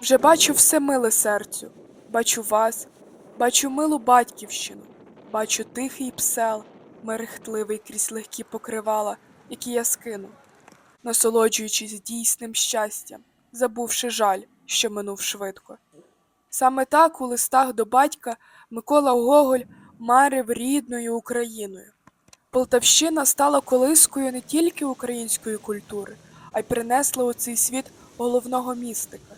Вже бачу все миле серцю, бачу вас, бачу милу батьківщину, бачу тихий псел, мерехтливий крізь легкі покривала, які я скину, насолоджуючись дійсним щастям, забувши жаль, що минув швидко. Саме так у листах до батька Микола Гоголь марив рідною Україною. Полтавщина стала колискою не тільки української культури, а й принесла у цей світ головного містика.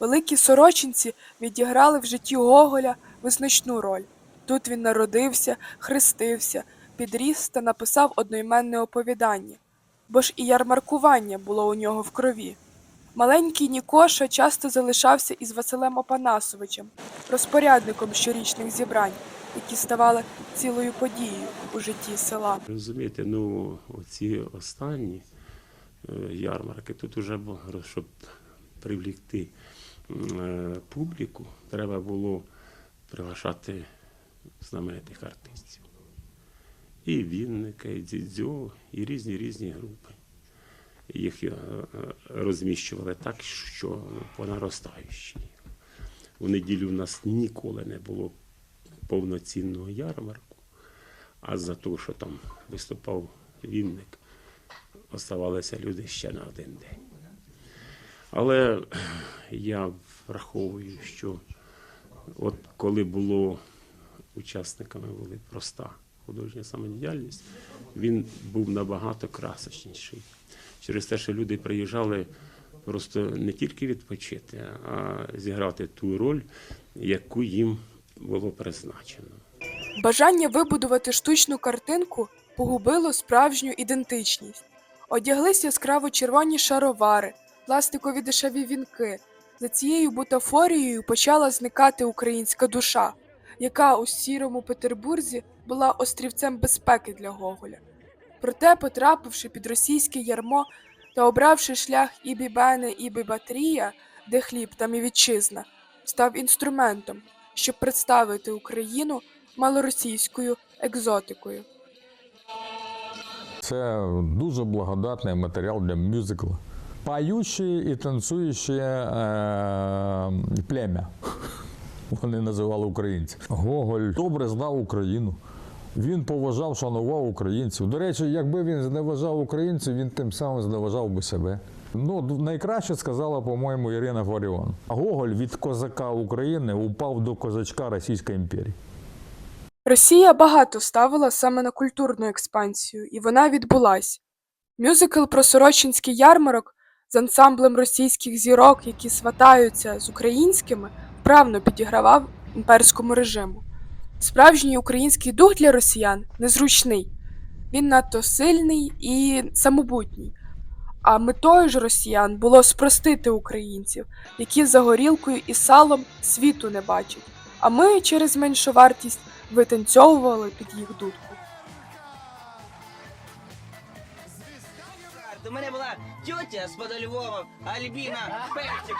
Великі сорочинці відіграли в житті Гоголя визначну роль. Тут він народився, хрестився, підріс та написав одноіменне оповідання, бо ж і ярмаркування було у нього в крові. Маленький Нікоша часто залишався із Василем Опанасовичем, розпорядником щорічних зібрань, які ставали цілою подією у житті села. Розумієте, ну оці останні е, ярмарки, тут уже щоб привлікти публіку, треба було приглашати знаменитих артистів. І Вінника, і Дзідзьо, і різні різні групи. Їх е, е, розміщували так, що по наростаючій. У неділю в нас ніколи не було повноцінного ярмарку. А за те, що там виступав Вінник, оставалися люди ще на один день. Але я враховую, що от коли було учасниками були проста художня самодіяльність, він був набагато красочніший. Через те, що люди приїжджали просто не тільки відпочити, а зіграти ту роль, яку їм було призначено. Бажання вибудувати штучну картинку погубило справжню ідентичність. Одяглись яскраво червоні шаровари, пластикові дешеві вінки. За цією бутафорією почала зникати українська душа, яка у сірому Петербурзі була острівцем безпеки для Гоголя. Проте, потрапивши під російське ярмо та обравши шлях ібі Бене, ібі Батрія, де хліб там і вітчизна, став інструментом, щоб представити Україну малоросійською екзотикою. Це дуже благодатний матеріал для мюзикла. Поюче і танцююче е, плем'я. Вони називали українців. Гоголь добре знав Україну. Він поважав, шанував українців. До речі, якби він зневажав українців, він тим самим зневажав би себе. Ну, найкраще сказала, по-моєму, Ірина Фаріон. Гоголь від козака України упав до козачка Російської імперії. Росія багато ставила саме на культурну експансію, і вона відбулась. Мюзикл про Сорочинський ярмарок з ансамблем російських зірок, які сватаються з українськими, вправно підігравав імперському режиму. Справжній український дух для росіян незручний. Він надто сильний і самобутній. А метою ж росіян було спростити українців, які за горілкою і салом світу не бачать. А ми через меншу вартість витанцьовували під їх дудку. У мене була тетя з подо Львова, Альбіна Перчик.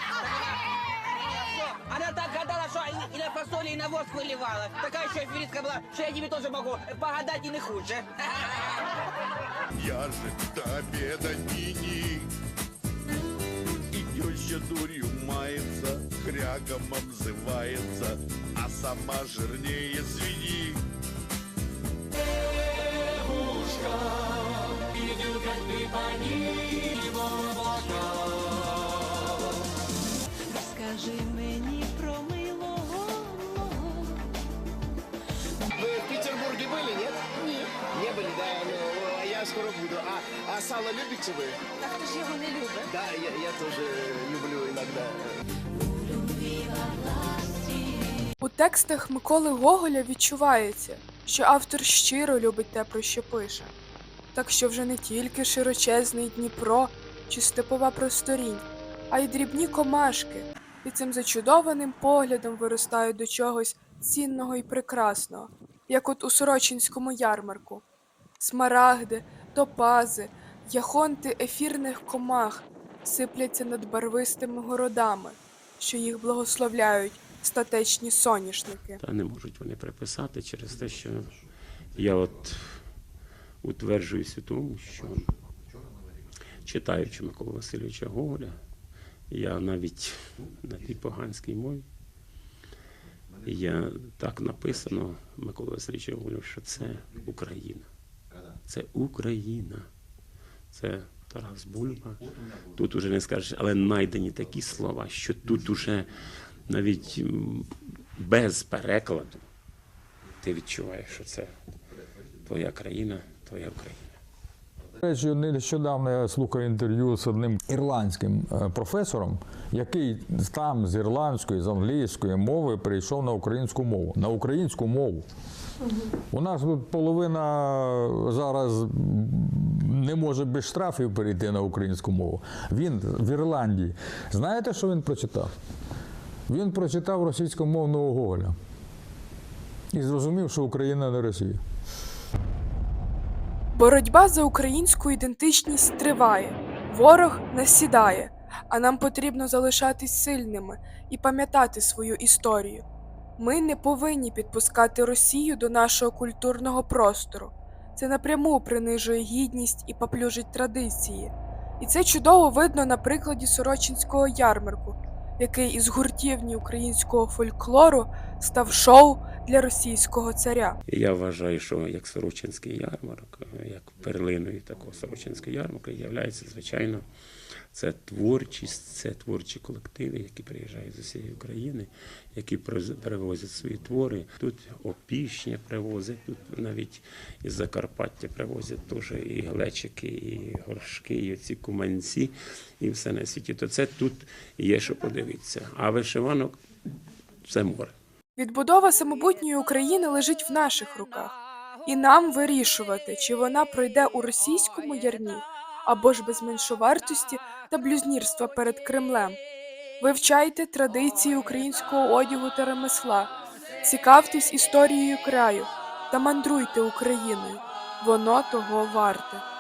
Она так гадала, що і, і на фасолі, і на воск виливала. Така ще аферистка була, що я тобі теж можу погадати і не хуже. Я же до обеда ни-ни И теща дурью мается, хряком обзывается А сама жирнее свиньи Скажи мені про милого мого. Вы в Петербурге были, нет? Нет. Не были, да? Ну, а я скоро буду. А, а сало любите вы? Та хто ж його не любить? Да, я, я тоже люблю иногда. У текстах Миколи Гоголя відчувається, що автор щиро любить те, про що пише. Так що вже не тільки широчезний Дніпро чи степова просторінь, а й дрібні комашки під цим зачудованим поглядом виростають до чогось цінного і прекрасного, як от у Сорочинському ярмарку. Смарагди, топази, яхонти ефірних комах сипляться над барвистими городами, що їх благословляють статечні соняшники. Та не можуть вони приписати через те, що я от утверджуюсь у тому, що читаючи Миколу Васильовича Гоголя, Я навіть на тій поганській мові. Я так написано, Микола Васильович говорив, що це Україна. Це Україна. Це Тарас Бульба. Тут уже не скажеш, але знайдені такі слова, що тут уже навіть без перекладу ти відчуваєш, що це твоя країна, твоя Україна. Речі, нещодавно я слухав інтерв'ю з одним ірландським е, професором, який там з ірландської, з англійської мови перейшов на українську мову. На українську мову. У нас тут половина зараз не може без штрафів перейти на українську мову. Він в Ірландії. Знаєте, що він прочитав? Він прочитав російськомовного Гоголя і зрозумів, що Україна не Росія. Боротьба за українську ідентичність триває, ворог насідає, а нам потрібно залишатись сильними і пам'ятати свою історію. Ми не повинні підпускати Росію до нашого культурного простору. Це напряму принижує гідність і поплюжить традиції. І це чудово видно на прикладі Сорочинського ярмарку, який із гуртівні українського фольклору став шоу для російського царя. Я вважаю, що як Сорочинський ярмарок, як перлиною такого Сорочинського ярмарка, є, звичайно, це творчість, це творчі колективи, які приїжджають з усієї України, які привозять свої твори. Тут опішня привозять, тут навіть із Закарпаття привозять теж і глечики, і горшки, і ці куманці, і все на світі. То це тут є що подивитися. А вишиванок це море. Відбудова самобутньої України лежить в наших руках, і нам вирішувати, чи вона пройде у російському ярмі або ж без меншовартості та блюзнірства перед Кремлем. Вивчайте традиції українського одягу та ремесла, цікавтесь історією краю та мандруйте Україною. Воно того варте.